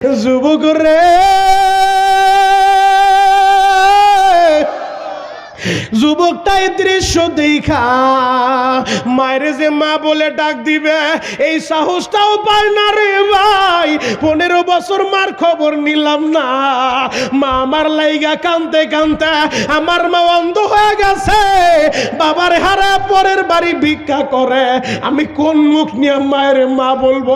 যুবক যুবকটাই দৃশ্য দেখা। মায়ের যে মা বলে ডাক দিবে, এই সাহসটাও পায় না রে ভাই। পনেরো বছর মার খবর নিলাম না। মা আমার লাইগা কানতে কানতে আমার মা অন্ধ হয়ে গেছে। বাবার হারা পরের বাড়ি ভিক্ষা করে। আমি কোন মুখ নিয়ে মায়ের মা বলব?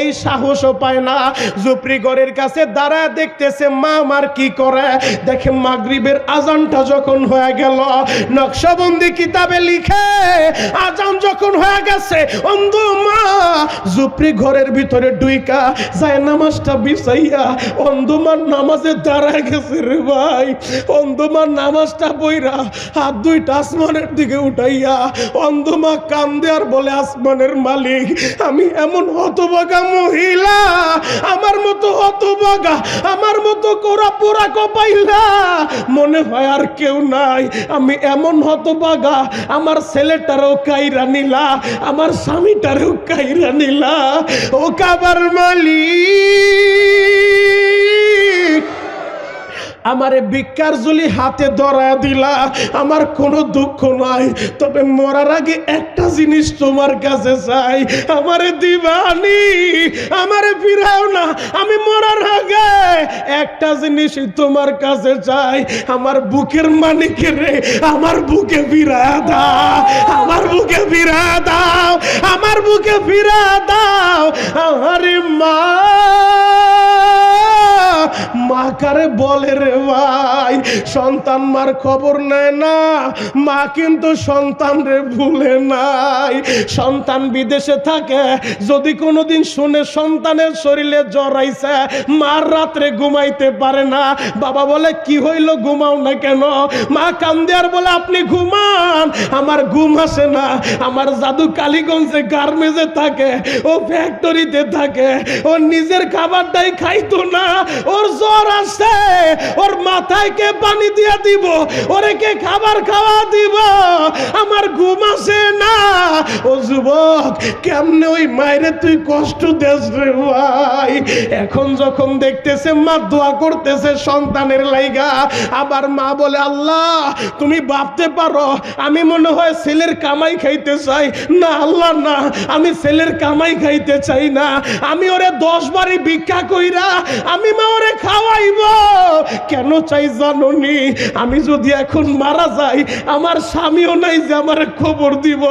এই সাহসও পায় না। জুপরি ঘরের কাছে দাঁড়ায় দেখতেছে মা আমার কি করে। দেখে মাগরিবের আজানটা যখন হয়ে গেল নকশবন্দি কিতাবে লিখে আজান যখন হয়ে গেছে অন্ধ জুপরি ঘরের ভিতরে ডুইকা যায় নামাজটা বিছাইয়া অন্ধমান নামাজে দাঁড়ায় গেছে রে ভাই। অন্ধমার নামাজটা বইরা হাত দুইটা আসমানের দিকে উঠাইয়া অন্ধমা কান্দে আর বলে, আসমানের মালিক, আমি এমন হতবাগা মহিলা, আমার মতো হতবাগা আমার মতো কোরা পোড়া কপাইলা। মনে হয় আর কেউ নাই, আমি এমন হতবাগা আমার ছেলেটারও কাইরা নিলা, আমার স্বামীটারও কাইরা নিলা ও কাবার মালিক আমারে ভিক্ষার জুলি হাতে ধরা দিলা। আমার কোনো দুঃখ নাই। তবে মরার আগে একটা জিনিস তোমার কাছে চাই। আমারে দিবানি, আমারে ফিরাও না। আমি মরার আগে একটা জিনিসই তোমার কাছে চাই। আমার বুকের মানিকে রে, আমার বুকে ফিরা দাও। আমার বুকে ফিরা দাও। আমার বুকে ফিরা দাও। আরে মা মা কারে বলে রে ভাই, সন্তান মার খবর নেয় না। মা কিন্তু সন্তান রে ভুলে নাই। সন্তান বিদেশে থাকে, যদি কোনোদিন শুনে সন্তানের শরীরে জড়াইছে মার রাত্রে ঘুমাইতে পারে না। বাবা বলে, কি হইল, ঘুমাও না কেন? মা কান্দে আর বলে, আপনি ঘুমান, আমার ঘুম আসে না। আমার জাদু কালীগঞ্জে গার্মেজে থাকে, ও ফ্যাক্টরিতে থাকে, ও নিজের খাবারটাই খাইতো না, ওর জ্বর আসছে ওর মাথায় কে পানি দিয়া দিব? ওরে কে খাবার খাওয়া দিব? আমার ঘুম আসে না। ও যুবক, কেমনে ওই মায়েরে তুই কষ্ট দেস রে ভাই? এখন যখন দেখতেছে মা দোয়া করতেছে সন্তানের লাইগা, আবার মা বলে, আল্লাহ, তুমি ভাবতে পারো, আমি মনে হয় ছেলের কামাই খাইতে চাই। না, আল্লাহ, না, আমি ছেলের কামাই খাইতে চাই না। আমি ওরে দশ বারি ভিক্ষা কইরা, আমি মা ওরে খাওয়াইব। কেন চাই জাননি? আমি যদি এখন মারা যাই, আমার স্বামীও নাই যে আমার খবর দিব।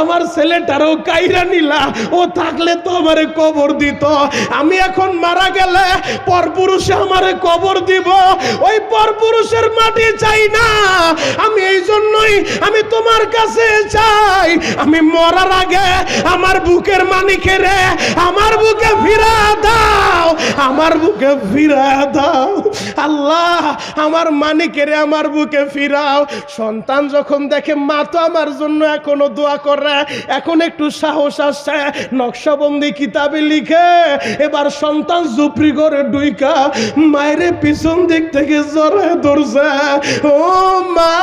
আমার ছেলেটারও কাইরা নিলা, ও থাকলে তো আমারে কবর দিত। আমি এখন মারা গেলে পরপুরুষে আমারে কবর দিব। ওই পরপুরুষের মাটি চাই না। আমি এই জন্যই আমি তোমার কাছে চাই। আমি মরার আগে আমার বুকের মানিকে রে আমার বুকে ফিরা দাও। আমার বুকে ফিরা দাও। আল্লাহ আমার মানিকেরে আমার বুকে ফিরাও। সন্তান যখন দেখে, মা তো আমার জন্য এখনও দোয়া করে, এখন একটু সাহস আসছে, নকশাবন্দি কিতাবে লিখে, এবার সন্তান জুপরি করে ডুইকা মায়ের পিছন দিক থেকে জড়ায় ধরছে। ও মা!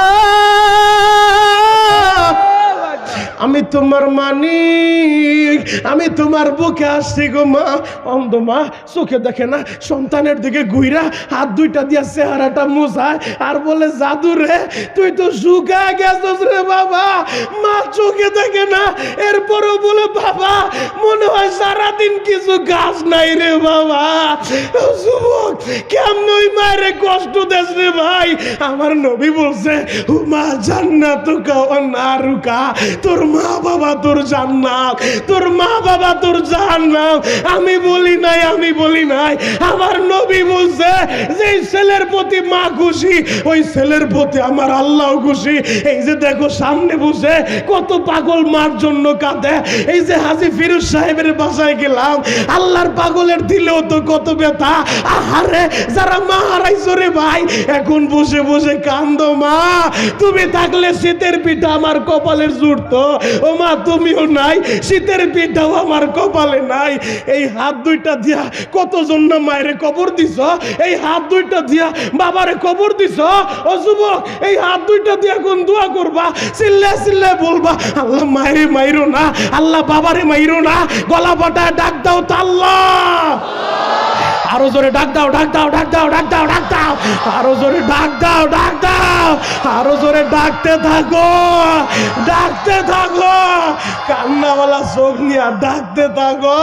আমি তোমার মানিক, আমি তোমার বুকে আসছি গো মা। অন্ধ মা, চোখে দেখে না, সন্তানের দিকে গুইরা হাত দুইটা দিয়া চেহারাটা মুছায় আর বলে, জাদু রে, তুই তো শুকা গেছস রে বাবা। মা চোখে দেখে না, এরপরও বলে, বাবা, মনে হয় সারাদিন কিছু গাছ নাই রে বাবা। ও যুবক, কেমন ওই মায়ের কষ্ট দেশ রে ভাই? আমার নবী বলছে, হুমা জান্নাত না রুকা তোর মা বাবা তোর জান্নাত, তোর মা বাবা তোর জান্নাত আমি বলি নাই, আমি বলি নাই। আমার নবী বলছে যে ছেলের প্রতি মা খুশি, ওই ছেলের প্রতি আমার আল্লাহ খুশি। এই যে দেখো, সামনে বসে কত পাগল মার জন্য কাঁদে। এই যে হাজি ফিরোজ সাহেবের বাসায় গেলাম, আল্লাহর পাগলের দিলেও তো কত ব্যথা। আহারে, যারা মা হারাইছো রে ভাই, এখন বসে বসে কান্দো মা। তুমি থাকলে শীতের পিঠা আমার কপালের জুড়তো ও মা, তুমিও নাই, শীতের পিঠাও আমার কপালে নাই। এই হাত দুইটা দিয়া কতজন না মায়ের কবর দিছ? এই হাত দুইটা দিয়া বাবারে কবর দিছ? ও যুবক, এই হাত দুইটা দিয়া কোন দোয়া করবা? চিল্লে চিল্লে বলবা, আল্লাহ মায়েরে মাইরো না, আল্লাহ বাবারে মাইরো না, গলা পাটা ডাক দাও তো আল্লাহ। আরও জোরে ডাক দাও ডাক দাও ডাক দাও ডাক দাও ডাক দাও। আরও জোরে ডাক দাও ডাক দাও। আরও জোরে ডাকতে থাকো ডাকতে থাকো। কান্নাওয়ালা চোখ নিয়ে ডাকতে থাকো,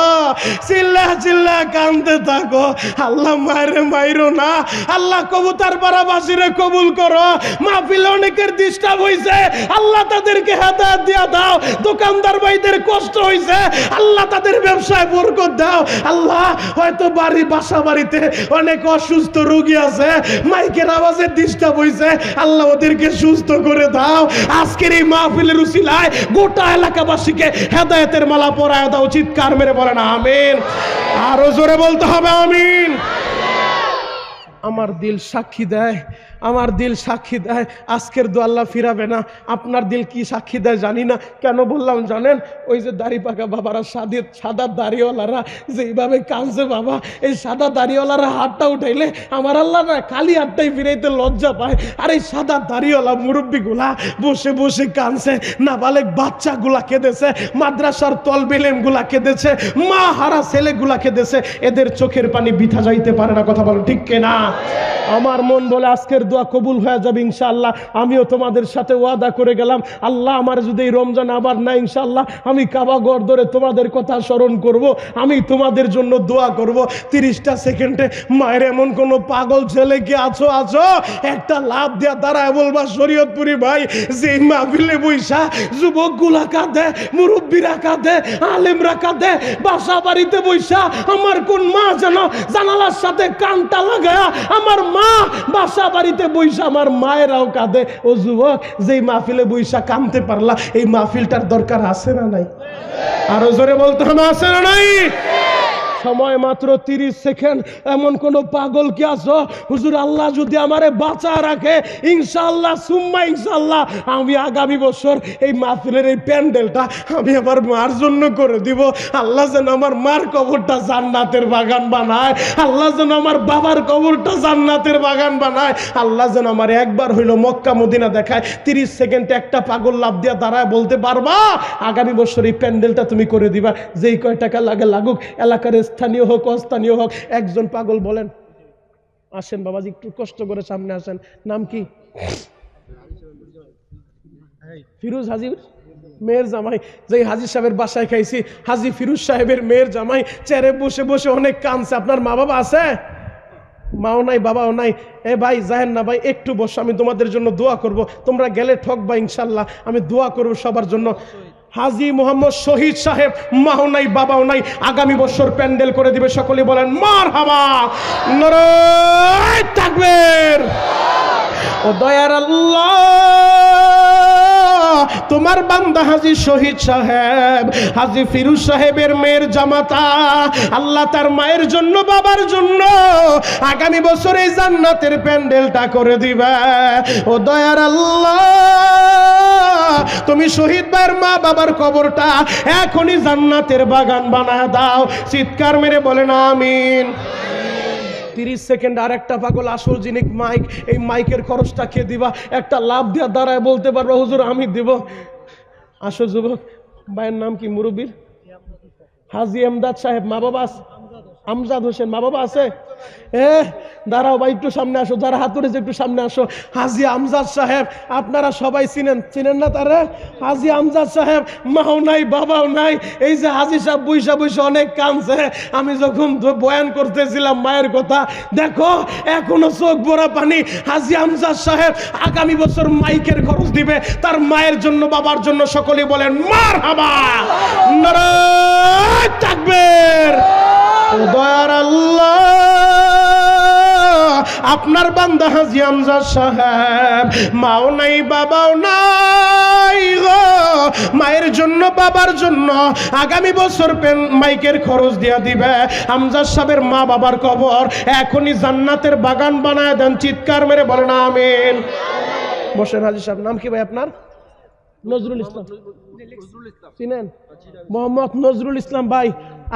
চিল্লা চিল্লা কানতে থাকো। আল্লাহ মায়ের মাইরো না। আল্লাহ কবুতার পাড়াবাসীরে কবুল করো। মাহফিলে অনেকের ডিস্টার্ব হয়েছে আল্লাহ তাদেরকে হেদায়ত দিয়া দাও। দোকানদার ভাইদের কষ্ট হয়েছে আল্লাহ তাদের ব্যবসায় বরকত দাও। আল্লাহ, হয়তো বাড়ি, বাসা বাড়িতে অনেক অসুস্থ রোগী আছে। মাইকের আওয়াজে ডিস্টার্ব হয়েছে আল্লাহ ওদেরকে সুস্থ করে দাও। আজকের এই মাহফিলের উসিলায় গোটা এলাকাবাসীকে হেদায়েতের মালা পরায় দাও, চিৎকার মেরে বলেন, আমিন। আরও জোরে বলতে হবে, আমিন। আমার দিল সাক্ষী দেয়। আমার দিল সাক্ষী দেয়, আজকের দু আল্লাহ ফিরাবে না। আপনার দিল কি সাক্ষী দেয় জানি না। কেন বললাম জানেন? ওই যে দাড়ি পাকা বাবারা, সাদে সাদা দাড়িওয়ালারা, যেইভাবে কাঁদছে বাবা, এই সাদা দাড়িওয়ালারা হাতটা উঠাইলে আমার আল্লাহ না খালি হাতটাই ফিরাইতে লজ্জা পায়। আর এই সাদা দাড়িওয়ালা মুরব্বীগুলা বসে বসে কাঁদছে না নাবালেক বাচ্চাগুলা কেঁদেছে, মাদ্রাসার তলবেলেমগুলা কেঁদেছে, মা হারা ছেলেগুলা কেঁদেছে। এদের চোখের পানি বিথা যাইতে পারে না, কথা বলো ঠিক কেনা? আমার মন বলে আজকের দোয়া কবুল হয়ে যাবে ইনশাআল্লাহ। আমিও তোমাদের সাথে ওয়াদা করে গেলাম। আল্লাহ আমার যদি এই রমজান আবার না ইনশাআল্লাহ, আমি কাবা গড় ধরে তোমাদের কথা স্মরণ করব। আমি তোমাদের জন্য দোয়া করব। তিরিশটা সেকেন্ডে, মায়ের এমন কোনো পাগল ছেলে কি আছো? আছো? একটা লাভ দেয়া দাঁড়ায় বলবা, শরীয়তপুরি ভাই যে মাহফিলে বৈশা যুবকগুলা কাঁদে মুরব্বীরা কাঁদে, আলেমরা কাঁদে, বাসা বাড়িতে বৈশা আমার কোন মা যেন জানালার সাথে কানটা লাগায়া, আমার মা বাসা বাড়িতে বৈশা আমার মায়েরাও কাঁদে। ও যুবক, যেই মাহফিলে বইসা কামতে পারলা, এই মাহফিলটার দরকার আছে না নাই? আরও জোরে বলতে হবে আছে না নাই? সময় মাত্র তিরিশ সেকেন্ড। এমন কোন পাগল কি আছো? হুজুর, আল্লাহ যদি আমারে বাঁচা রাখে ইনশাল্লাহ সুম্মা ইনশাল্লাহ আমি আগামী বছর এই মাহফিলের এই প্যান্ডেলটা আমি আমার মার জন্য করে দিব। আল্লাহ যেন আমার মার কবরটা জান্নাতের বাগান বানায়। আল্লাহ যেন আমার বাবার কবরটা জান্নাতের বাগান বানায়। আল্লাহ যেন আমার একবার হইল মক্কা মদিনা দেখায়। তিরিশ সেকেন্ডে একটা পাগল লাভ দিয়া দাঁড়ায় বলতে পারবা? আগামী বছর এই প্যান্ডেলটা তুমি করে দিবা। যেই কয় টাকা লাগে লাগুক, এলাকার স্থানীয় হোক, অস্থানীয় হোক, একজন পাগল বলেন। আসেন বাবাজি, একটু কষ্ট করে সামনে আসেন। নাম কি? ফিরোজ হাজির মেয়ের জামাই। যে হাজির সাহেবের বাসায় খাইছি, হাজি ফিরোজ সাহেবের মেয়ের জামাই, চেয়ারে বসে বসে অনেক কানছে আপনার মা বাবা আছে? মাও নাই, বাবাও নাই। এ ভাই জাহেন না ভাই, একটু বসো, আমি তোমাদের জন্য দোয়া করব। তোমরা গেলে ঠকবা ইনশাল্লাহ। আমি দোয়া করব সবার জন্য। হাজি মোহাম্মদ শহীদ সাহেব, মাও নাই, বাবাও নাই, আগামী বছর প্যান্ডেল করে দিবে সকলে বলেন, মার হাবা। নরয় থাকবেন ও দয়ার আল্লাহ, তোমার বান্দা হাজি শহীদ সাহেব, হাজি ফিরুজ সাহেবের মেয়ের জামাতা, আল্লাহ তার মায়ের জন্য, বাবার জন্য আগামী বছর এই জান্নাতের প্যান্ডেলটা করে দিবে। ও দয়ার আল্লাহ তুমি শহীদ ভাইয়ের মা বাবার কবরটা এখনই জান্নাতের বাগান বানায় দাও। চিৎকার মেরে বলেন, আমিন। তিরিশ সেকেন্ড আর একটা পাগল আসল জিনিস মাইক, এই মাইকের খরচটা খেয়ে দিবা। একটা লাভ দেওয়া দাঁড়ায় বলতে পারব, হুজুর, আমি দিব। আসো যুবক, ভাইয়ের নাম কি, মুরব্বীর? হাজি এমদাদ সাহেব মা বাবা আমজাদ হোসেন মা বাবা আছে? এ দাঁড়াও ভাই, একটু সামনে আসো, যারা হাত ধরেছে একটু সামনে আসো। হাজি আমজাদ সাহেব, আপনারা সবাই চিনেন। চিনেন না তারা? হাজি আমজাদ সাহেব, মাও নাই, বাবাও নাই। এই যে হাজি সাহেব বৈশা বৈশা অনেক কানছে আমি যখন বয়ান করতেছিলাম মায়ের কথা, দেখো, এখনও চোখ ভরা পানি। হাজি আমজাদ সাহেব আগামী বছর মাইকের খরচ দিবে। তার মায়ের জন্য, বাবার জন্য সকলে বলেন, মার হাবা! নারায় ও দয়ার আল্লাহ। আপনার বান্দা হাজি আমজাদ সাহেব, মাও নাই, বাবাও নাই গো। মায়ের জন্য, বাবার জন্য আগামী বছর পেন মাইকের খরচ দিয়া দিবে। আমজাদ সাহেবের মা বাবার কবর এখনই জান্নাতের বাগান বানায় দেন, চিৎকার মেরে বলেন, আমিন। বসেন হাজি সাহেব, নাম কি ভাই আপনার? নজরুল ইসলাম। চিনেন? মোহাম্মদ নজরুল ইসলাম ভাই,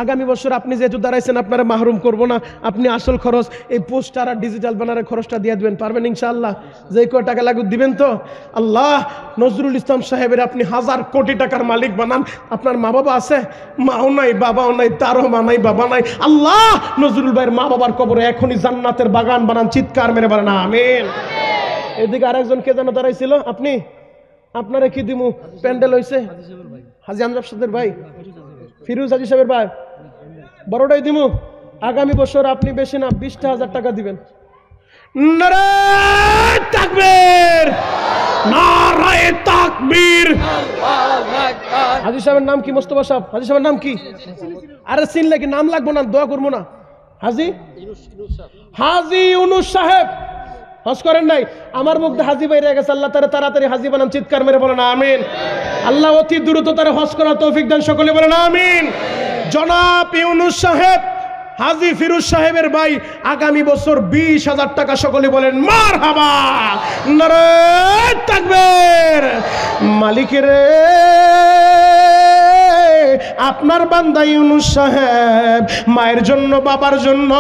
আগামী বছর আপনি যেহেতু দাঁড়াইছেন, আপনারা মাহরুম করব না। আপনি আসল খরচ, এই পোস্টার আর ডিজিটাল ব্যানারের খরচটা দিয়ে দেবেন, পারবেন ইনশাআল্লাহ? যে কয় টাকা লাগুক দিবেন তো? আল্লাহ, নজরুল ইসলাম সাহেবের আপনি হাজার কোটি টাকার মালিক বানান। আপনার মা বাবা আছে? মাও নাই, বাবাও নাই, তারও মা নাই, বাবা নাই। আল্লাহ, নজরুল ভাইয়ের মা বাবার কবরে এখনই জান্নাতের বাগান বানান, চিৎকার মেরে বানান আমিন। এদিকে আরেকজন কে যেন দাঁড়াইছিল? আপনি? আপনারা কি দিমু? প্যান্ডেল হইছে? হাজি আমজাদ সাদের ভাই। ফিরুজ হাজি সাহেবের ভাই। বড়টাই দিমু। আগামী বছর আপনি বেশি না, বিশটা হাজার টাকা দিবেন। তাকবীর! হাজি সাহেবের নাম কি নাম কি? আরে কি নাম লাগবো না? দোয়া করব না। হাজি? হাজি ইউনুস সাহেব। হজ করেন নাই? আমার মুখ হাজি বাইরে গেছে, আল্লাহ তারা তাড়াতাড়ি হাজি বানান, চিৎকার মেরে বলেন, আমিন। আল্লাহ অতি দ্রুত তারা হজ করার তৌফিক দান সকলে বলেন, আমিন। জনাব ইউনুস সাহেব, হাজি ফিরুজ সাহেবের ভাই, আগামী বছর বিশ হাজার টাকা সকলে বলেন মার হাবা থাকবেন মালিকের আপনার বান্দা ইউনুস সাহেব, মায়ের জন্য, বাবার জন্য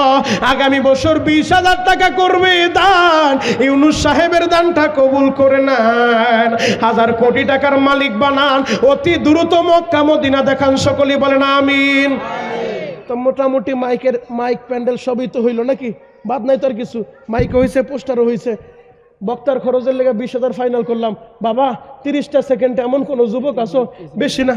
আগামী বছর বিশ হাজার টাকা করবে দান। ইউনুস সাহেবের দানটা কবুল করে নেন। হাজার কোটি টাকার মালিক বানান। অতি দ্রুত মক্কা, মদিনা দেখান সকলে বলেন আমিন। তো মোটামুটি মাইকের, মাইক প্যান্ডেল সবই তো হইল নাকি? বাদ নাই তোর কিছু। মাইক হয়েছে পোস্টারও হয়েছে বক্তার খরচের লেগে বিশ হাজার ফাইনাল করলাম। বাবা, তিরিশটা সেকেন্ডে এমন কোনো যুবক আছো? বেশি না।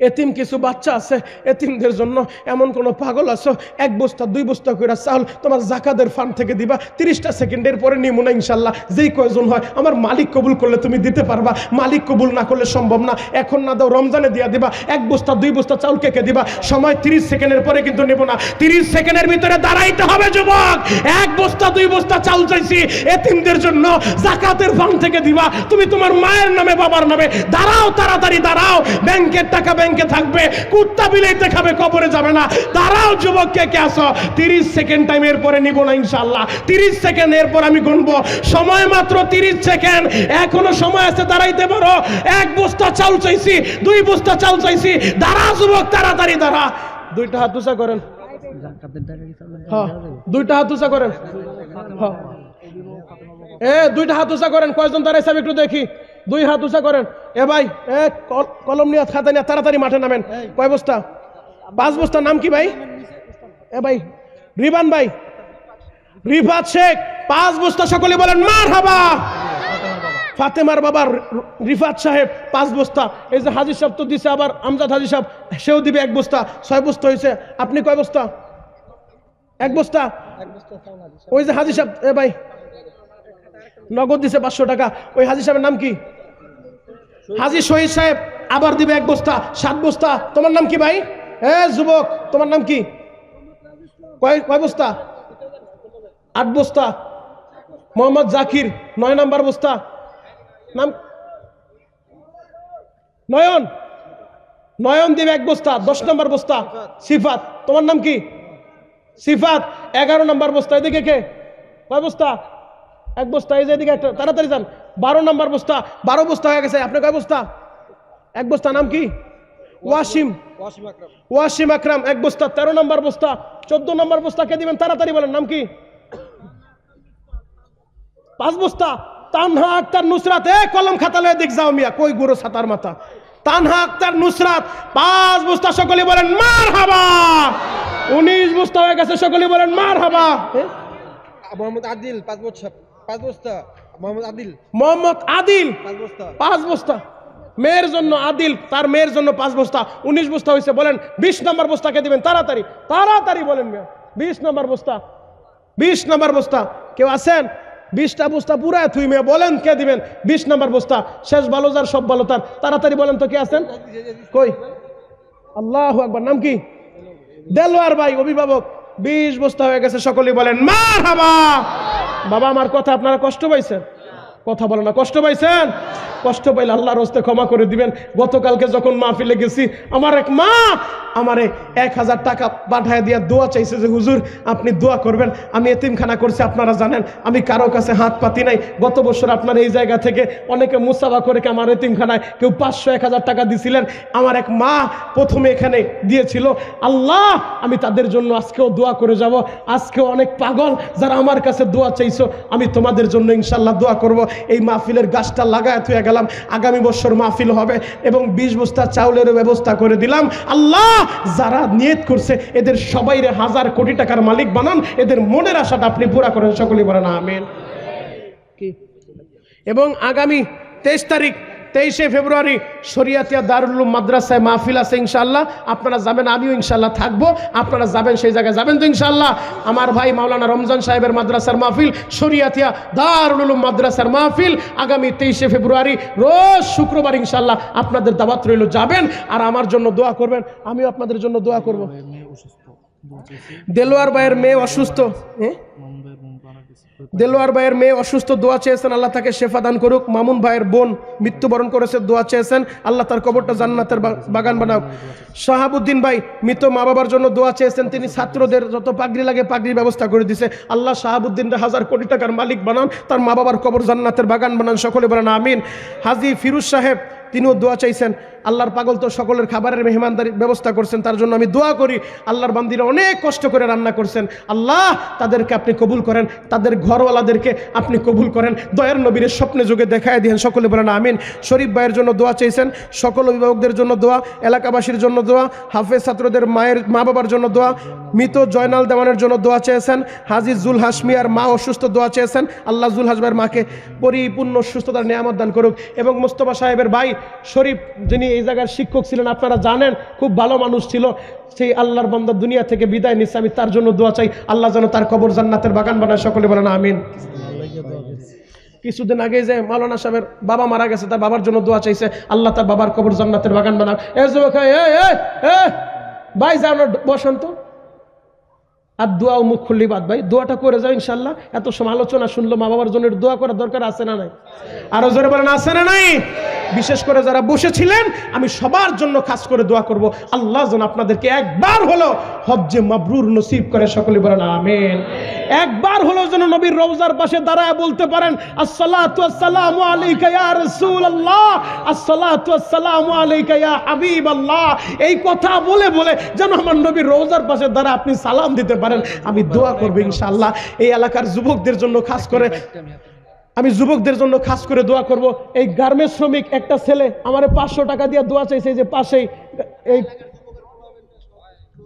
এতিম কিছু বাচ্চা আছে, এতিমদের জন্য এমন কোনো পাগল আছো? এক বস্তা, দুই বস্তা করে চাউল তোমার জাকাদের ফান্ড থেকে দিবা, তিরিশটা সেকেন্ডের পরে নিমু না ইনশাল্লাহ। যেই কয়জন হয়, আমার মালিক কবুল করলে তুমি দিতে পারবা। মালিক কবুল না করলে সম্ভব না। এখন না দাও, রমজানে দিয়া দিবা। এক বস্তা, দুই বস্তা চাউল কেকে দিবা? সময় তিরিশ সেকেন্ডের পরে কিন্তু নেব না। তিরিশ সেকেন্ডের ভিতরে দাঁড়াইতে হবে, যুবক! এক বস্তা, দুই বস্তা চাউল চাইছি, এতিমদের জন্য জাকাতের ফান্ড থেকে দিবা। তুমি তোমার মায়ের নামে, বাবার নামে, দাঁড়াও তাড়াতাড়ি, দাঁড়াও। ব্যাংকের টাকা ব্যাংকে থাকবে, কুত্তা বিলাইতে খাবে কবরে যাবে না। দাঁড়াও যুবক কে আসো? তিরিশ সেকেন্ড টাইমের পরে নিব না ইনশাল্লাহ তিরিশ সেকেন্ড, এরপর আমি গুনবো। সময় মাত্র তিরিশ সেকেন্ড। এখনও সময় আছে, দাঁড়াইতে পারো। এক বস্তা চাউল চাইছি, দুই বস্তা চাল চাইছি। দাঁড়া যুবক, তাড়াতাড়ি দাঁড়া। দুইটা হাত উঁচা করেন। হ্যাঁ দুইটা হাত উঁচা করেন। হ্যাঁ। এ, দুইটা হাত উঁচা করেন। কয়জন দাঁড়াইছে, আমি একটু দেখি। দুই হাত উঁচা করেন। এ ভাই, এ কল- কলম নিয়ে খাতা নিয়ে তাড়াতাড়ি মাঠে নামেন। কয় বস্তা? পাঁচ বস্তা নাম কি ভাই? এ ভাই, রিবান ভাই। রিফাত শেখ। পাঁচ বস্তা সকলে বলেন মার হাবা ফাতেমার বাবা রিফাত সাহেব, পাঁচ বস্তা। এই যে হাজির সাহেব তো দিছে, আবার আমজাদ হাজির সাহেব, সেও দিবে এক বস্তা। ছয় বস্তা হয়েছে। আপনি কয় বস্তা? এক বস্তা? ওই যে হাজির সাহেব, এ ভাই। নগদ দিছে পাঁচশো টাকা। ওই হাজি সাহেবের নাম কি? হাজি শহীদ সাহেব আবার দিবে এক বস্তা, সাত বস্তা। তোমার নাম কি ভাই? এ, যুবক, তোমার নাম কি? কয় কয় বস্তা? আট বস্তা। মোহাম্মদ জাকির, নয় নাম্বার বস্তা। নাম? নয়ন। নয়ন দিবে এক বস্তা, দশ নম্বর বস্তা। সিফাত, তোমার নাম কি? সিফাত, এগারো নম্বর বস্তা। এদিকে কে? কয় বস্তা? এক বস্তা, এই যে এদিকে একটা, তাড়াতাড়ি যান। বারো নম্বর বস্তা, বারো বস্তা হয়ে গেছে। আপনি কয় বস্তা? এক বস্তা, নাম কি? ওয়াসিম। ওয়াসিম আকরাম, এক বস্তা। তেরো নম্বর বস্তা, চোদ্দ নম্বর বস্তা কে দিবেন? তাড়াতাড়ি বলেন, নাম কি? পাঁচ বস্তা। তানহা আক্তার নুসরাত, এ কলম খাতা লয়ে দেখ যাও মিয়া, কই গুরু সাতার মাথা? তানহা আক্তার নুসরাত, পাঁচ বস্তা, সকলে বলেন মার হাবা উনিশ বস্তা হয়ে গেছে, সকলে বলেন মার হাবা? মোহাম্মদ আদিল, পাঁচ বছর, পাঁচ বস্তা। মোহাম্মদ আদিল। পাঁচ বস্তা। মেয়ের জন্য আদিল তার মেয়ের জন্য পাঁচ বস্তা। উনিশ বস্তা হয়েছে বলেন বিশ নম্বর বস্তাকে দিবেন? তাড়াতাড়ি তাড়াতাড়ি বলেন মেয়ে। বিশ নম্বর বস্তা। বিশ নম্বর বস্তা। কেউ আছেন? বিশটা বস্তা পুরা তুই মেয়ে বলেন কে দিবেন? বিশ নম্বর বস্তা। শেষ ভালো যার সব ভালো তার। তাড়াতাড়ি বলেন তো কে আছেন? কই? আল্লাহ একবার নাম কি? দেলোয়ার ভাই অভিভাবক। বিশ বস্তা হয়ে গেছে সকলেই বলেন মা হাবা বাবা আমার কথা আপনারা কষ্ট পাইছেন? কথা বলে না কষ্ট পাইছেন? কষ্ট পাইলে আল্লাহর হস্তে ক্ষমা করে দিবেন। গতকালকে যখন মাহফিলে গেছি, আমার এক মা আমারে এক হাজার টাকা পাঠায় দিয়া দোয়া চাইছে যে, হুজুর, আপনি দোয়া করবেন। আমি এতিমখানা করছি, আপনারা জানেন, আমি কারও কাছে হাত পাতি নাই। গত বছর আপনার এই জায়গা থেকে অনেকে মুসাফা করে আমার এতিমখানায় কেউ পাঁচশো, এক হাজার টাকা দিছিলেন। আমার এক মা প্রথমে এখানে দিয়েছিল, আল্লাহ, আমি তাদের জন্য আজকেও দোয়া করে যাব। আজকেও অনেক পাগল যারা আমার কাছে দোয়া চাইছো। আমি তোমাদের জন্য ইনশাল্লাহ দোয়া করব। এই মাহফিলের গাছটা লাগায় থুয়ে গেলাম আগামী বছর মাহফিল হবে এবং বিশ বস্তা চাউলেরও ব্যবস্থা করে দিলাম। আল্লাহ, যারা নিয়ত করছে, এদের সবাই হাজার কোটি টাকার মালিক বানান, এদের মনের আশাটা আপনি পুরা করেন সকলে বলেন আমেন। এবং আগামী তেইশ তারিখ তেইশে ফেব্রুয়ারি শরিয়াতিয়া দারুল মাদ্রাসায় মাহফিল আছে ইনশাল্লাহ আপনারা যাবেন আমিও ইনশাল্লাহ থাকব। আপনারা যাবেন সেই জায়গায় যাবেন তো ইনশাল্লাহ আমার ভাই মাওলানা রমজান সাহেবের মাদ্রাসার মাহফিল শরিয়াতিয়া দারুল মাদ্রাসার মাহফিল আগামী তেইশে ফেব্রুয়ারি রোজ শুক্রবার ইনশাল্লাহ আপনাদের দাবাত রইল যাবেন। আর আমার জন্য দোয়া করবেন আমিও আপনাদের জন্য দোয়া করব। দেলোয়ার ভাইয়ের মেয়ে অসুস্থ হ্যাঁ? দেলোয়ার ভাইয়ের মেয়ে অসুস্থ, দোয়া চেয়েছেন, আল্লাহ তাকে শেফা দান করুক। মামুন ভাইয়ের বোন মৃত্যুবরণ করেছে, দোয়া চেয়েছেন, আল্লাহ তার কবরটা জান্নাতের বাগান বানাও শাহাবুদ্দিন ভাই মৃত মা বাবার জন্য দোয়া চেয়েছেন, তিনি ছাত্রদের যত পাগড়ি লাগে পাগড়ির ব্যবস্থা করে দিছে। আল্লাহ শাহাবুদ্দিনরা হাজার কোটি টাকার মালিক বানান, তার মা বাবার কবর জান্নাতের বাগান বানান, সকলে বলেন আমিন। হাজি ফিরুজ সাহেব, তিনিও দোয়া চাইছেন আল্লাহর পাগল তো সকলের খাবারের মেহমানদারির ব্যবস্থা করছেন, তার জন্য আমি দোয়া করি। আল্লাহর বান্দিরা অনেক কষ্ট করে রান্না করছেন। আল্লাহ তাদেরকে আপনি কবুল করেন, তাদের ঘরওয়ালাদেরকে আপনি কবুল করেন। দয়ার নবীরের স্বপ্নে যুগে দেখায় দিয়েন, সকলে বলেন আমিন। শরীফ ভাইয়ের জন্য দোয়া চেয়েছেন, সকল অভিভাবকদের জন্য দোয়া, এলাকাবাসীর জন্য দোয়া, হাফেজ ছাত্রদের মায়ের মা বাবার জন্য দোয়া, মৃত জয়নাল দেওয়ানের জন্য দোয়া চেয়েছেন, হাজি জুল হাসমিয়ার মা অসুস্থ দোয়া চেয়েছেন, আল্লাহ জুল হাসমিয়ার মাকে পরিপূর্ণ সুস্থতার নিয়ামত দান করুক। এবং মোস্তফা সাহেবের ভাই শরীফ, যিনি এই জায়গার শিক্ষক ছিলেন, আপনারা জানেন, খুব ভালো মানুষ ছিল। সেই আল্লাহর বান্দা দুনিয়া থেকে বিদায় নিচ্ছে, আমি তার জন্য দোয়া চাই। আল্লাহ যেন তার কবর জান্নাতের বাগান বানায়, সকলে বলেন আমিন। কিছুদিন আগে যে মাওলানা সাহেবের বাবা মারা গেছে, তার বাবার জন্য দোয়া চাইছে, আল্লাহ তার বাবার কবর জান্নাতের বাগান বানাও এ ভাই, যাও বসন্ত আর দোয়া মুখ খুললি বাদ, ভাই, দোয়াটা করে যাও ইনশাল্লাহ এত সমালোচনা শুনলো মা বাবার জন্য দোয়া করার দরকার আছে না নাই? আরও জোরে বলেন, আছে না নাই? বিশেষ করে যারা বসেছিলেন, আমি সবার জন্য খাস করে দোয়া করব। আল্লাহ যেন আপনাদেরকে একবার হলো হজ্জে মাবরুর নসিব করে সকলে বলেন, আমেন। একবার হলো যেন নবীর রওজার পাশে দাঁড়ায় বলতে পারেন, আসসালাতু আসসালামু আলাইকা ইয়া রাসূলুল্লাহ, আসসালাতু আসসালামু আলাইকা ইয়া হাবিবাল্লাহ। এই কথা বলে বলে যেন আমার নবীর রওজার পাশে দাঁড়া আপনি সালাম দিতে পারেন। আমি দোয়া করব ইনশাআল্লাহ। এই এলাকার যুবকদের জন্য খাস করে আমি যুবকদের জন্য খাস করে দোয়া করব। এই গার্মেন্টস শ্রমিক একটা ছেলে আমার পাঁচশো টাকা দিয়ে দোয়া চাইছে যে পাশেই এই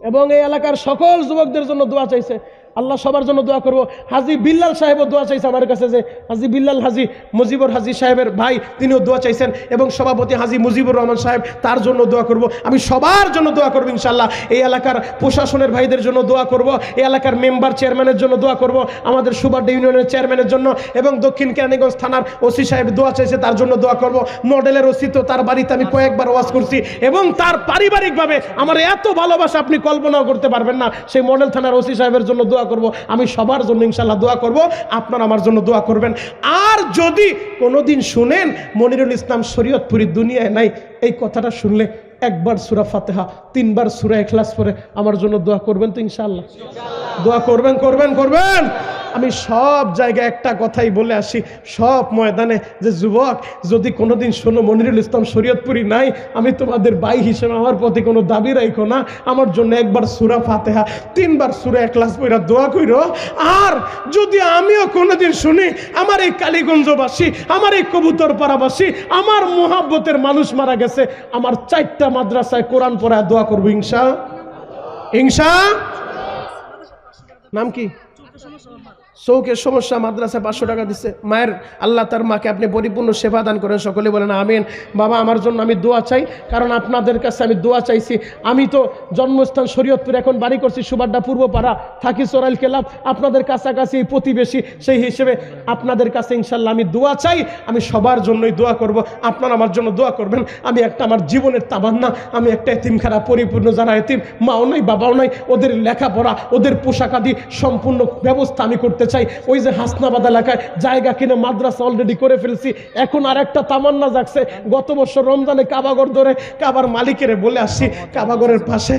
এবং এই এলাকার সকল যুবকদের জন্য দোয়া চাইছে। আল্লাহ সবার জন্য দোয়া করব। হাজি বিল্লাল সাহেবও দোয়া চাইছে আমার কাছে যে, হাজি বিল্লাল, হাজি মুজিবুর, হাজি সাহেবের ভাই, তিনিও দোয়া চাইছেন এবং সভাপতি হাজি মুজিবুর রহমান সাহেব তার জন্য দোয়া করব। আমি সবার জন্য দোয়া করব ইনশাল্লাহ এই এলাকার প্রশাসনের ভাইদের জন্য দোয়া করব। এই এলাকার মেম্বার চেয়ারম্যানের জন্য দোয়া করব। আমাদের সুবাড্ডা ইউনিয়নের চেয়ারম্যানের জন্য এবং দক্ষিণ কেরানীগঞ্জ থানার ওসি সাহেব দোয়া চাইছে তার জন্য দোয়া করব। মডেলের ওসি তো তার বাড়িতে আমি কয়েকবার ওয়াজ করছি এবং তার পারিবারিকভাবে আমার এত ভালোবাসা আপনি কল্পনাও করতে পারবেন না। সেই মডেল থানার ওসি সাহেবের জন্য দোয়া করব, আমি সবার জন্য ইনশাল্লাহ দোয়া করব, আপনার আমার জন্য দোয়া করবেন। আর যদি কোনোদিন শুনেন মনিরুল ইসলাম শরীয়তপুরী দুনিয়ায় নাই, এই কথাটা শুনলে একবার সুরা ফাতেহা, তিনবার সুরা এখলাস পরে আমার জন্য দোয়া করবেন তো ইনশাল্লাহ দোয়া করবেন করবেন করবেন। আমি সব জায়গায় একটা কথাই বলে আসি, সব ময়দানে যে যুবক যদি কোনোদিন শোনো, মনিরুল ইসলাম শরীয়তপুরি নাই, আমি তোমাদের ভাই হিসেবে আমার প্রতি কোনো দাবি রাখো না। আমার জন্য একবার সুরা ফাতেহা, তিনবার সুরা একলাস পইরা দোয়া কইরো। আর যদি আমিও কোনোদিন শুনি, আমার এই কালীগঞ্জবাসী, আমার এই কবুতর পাড়াবাসী আমার মোহাব্বতের মানুষ মারা গেছে, আমার চারটা মাদ্রাসায় কোরআন পড়ায় দোয়া করব ইংসা ইংসা নাম কি? চৌকের সমস্যা মাদ্রাসা পাঁচশো টাকা দিচ্ছে মায়ের আল্লাহ তার মাকে আপনি পরিপূর্ণ সেবা দান করেন, সকলে বলেন আমিন। বাবা, আমার জন্য আমি দোয়া চাই, কারণ আপনাদের কাছে আমি দোয়া চাইছি। আমি তো জন্মস্থান শরীয়তপুর এখন বাড়ি করছি, সুবাড্ডা পূর্বপাড়া, থাকি সোরাইল কেলাম আপনাদের কাছাকাছি প্রতিবেশী, সেই হিসেবে আপনাদের কাছে ইনশাল্লাহ আমি দোয়া চাই। আমি সবার জন্যই দোয়া করব। আপনারা আমার জন্য দোয়া করবেন। আমি একটা আমার জীবনের তাবান্না আমি একটা এতিমখানা পরিপূর্ণ যারা এতিম, মাও নাই, বাবাও নাই, ওদের লেখাপড়া, ওদের পোশাক আদি সম্পূর্ণ ব্যবস্থা আমি করতে চাই, ওই যে হাসনাবাদ এলাকায় জায়গা কিনে মাদ্রাসা অলরেডি করে ফেলছি, এখন আর একটা তামান্না জাগছে। গত বছর রমজানে কাবাগর ধরে কাবার মালিকেরে বলে আসছি কাবাগরের পাশে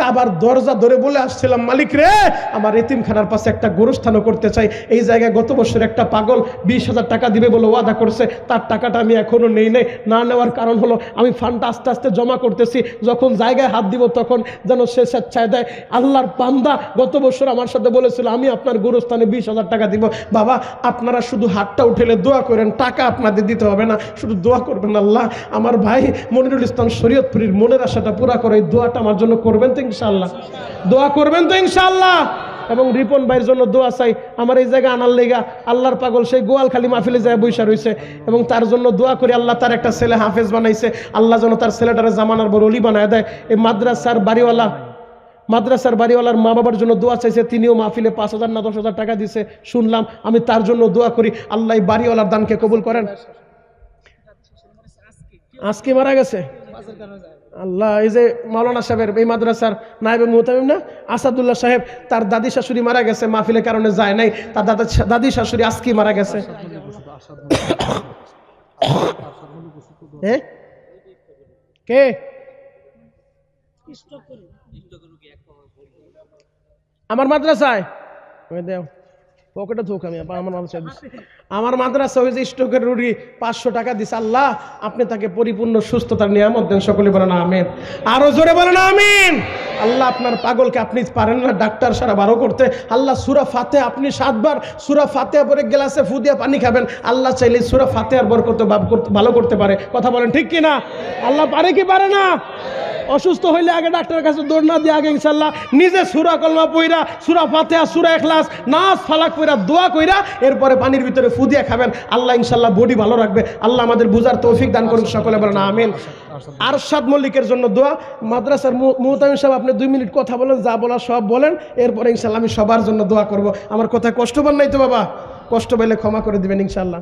কাবার দরজা ধরে বলে আসছিলাম, মালিক রে, আমার এতিমখানার পাশে একটা গোরস্থানও করতে চাই। এই জায়গায় গত বছর একটা পাগল বিশ হাজার টাকা দিবে বলে ওয়াদা করছে, তার টাকাটা আমি এখনও নেই নেই। না নেওয়ার কারণ হলো, আমি ফান্ডটা আস্তে আস্তে জমা করতেছি, যখন জায়গায় হাত দিব তখন যেন সে স্বেচ্ছায় দেয়। আল্লাহর পান্দা গত বছর আমার সাথে বলেছিল, আমি আপনার গোরস্থানে বিশ হাজার টাকা দিব। বাবা, আপনারা শুধু হাতটা উঠেলে দোয়া করেন, টাকা আপনাদের দিতে হবে না। শুধু দোয়া করবেন আল্লাহ। আমার ভাই মনিরুল ইসলাম শরীয়তপুরীর মনের আশাটা পুরা করে দোয়াটা আমার জন্য করবেন তো ইনশাল্লাহ দোয়া করবেন তো ইনশাল্লাহ এবং রিপন ভাইয়ের জন্য দোয়া চাই। আমার এই জায়গা আনার লেগা আল্লাহর পাগল সেই গোয়াল খালি মাহফিলে যায় বৈশা রয়েছে এবং তার জন্য দোয়া করি আল্লাহ, তার একটা ছেলে হাফেজ বানাইছে। আল্লাহ যেন তার ছেলেটারে জামানার বড় অলি বানায় দেয়। এই মাদ্রাসার বাড়িওয়ালা মাদ্রাসার বাড়িওয়ালার মা বাবার জন্য দোয়া চাইছে, তিনিও মাহফিলে পাঁচ হাজার না দশ হাজার টাকা দিছে। শুনলাম, আমি তার জন্য দোয়া করি, আল্লাহ বাড়িওয়ালার দানকে কবুল করেন। আজকে মারা গেছে? আল্লাহ, এই যে মাওলানা সাহেবের, এই মাদ্রাসার নায়েবে মুহতামিম না, আসাদুল্লাহ সাহেব, তার দাদি শাশুড়ি মারা গেছে, মাহফিলের কারণে যায় নাই, তার দাদা দাদি শাশুড়ি আজকে মারা গেছে? কে? আমার মাদ্রাসায়? দেও, পকেটে থুক আমি আমার মাদ্রাসায়। আমার মাদ্রাসা ওই যে স্টোকের রুগী পাঁচশো টাকা দিছে, আল্লাহ, আপনি তাকে পরিপূর্ণ সুস্থতার নিয়ামত দেন, সকলে বলেন আমিন। আরও জোরে বলেন আমিন। আল্লাহ আপনার পাগলকে আপনি পারেন না, ডাক্তার সারা বারো করতে। আল্লাহ সুরা ফাতে আপনি সাতবার সুরা ফাতে পরে গ্লাসে ফু দিয়ে পানি খাবেন। আল্লাহ চাইলে সুরা ফাতে আর বাব- করতে- ভালো করতে পারে। কথা বলেন ঠিক কি না আল্লাহ পারে কি পারে না? অসুস্থ হইলে আগে ডাক্তারের কাছে দৌড় না দিয়ে আগে ইনশাল্লাহ নিজে সুরা কলমা পইরা, সুরা ফাতেহা, সুরা এখলাস নাচ ফালাক পইরা, দোয়া কইরা এরপরে পানির ভিতরে ফু দিয়ে খাবেন। আল্লাহ ইনশাল্লাহ বডি ভালো রাখবে। আল্লাহ আমাদের বুঝার তৌফিক দান করুন সকলে, বলেন আমিন। আরশাদ মল্লিকের জন্য দোয়া। মাদ্রাসার মুহতামিম সাহেব, আপনি দুই মিনিট কথা বলেন, যা বলার সব বলেন, এরপরে ইনশাল্লাহ আমি সবার জন্য দোয়া করব। আমার কথা কষ্ট পান নাই তো বাবা? কষ্ট পেলে ক্ষমা করে দিবেন ইনশাল্লাহ।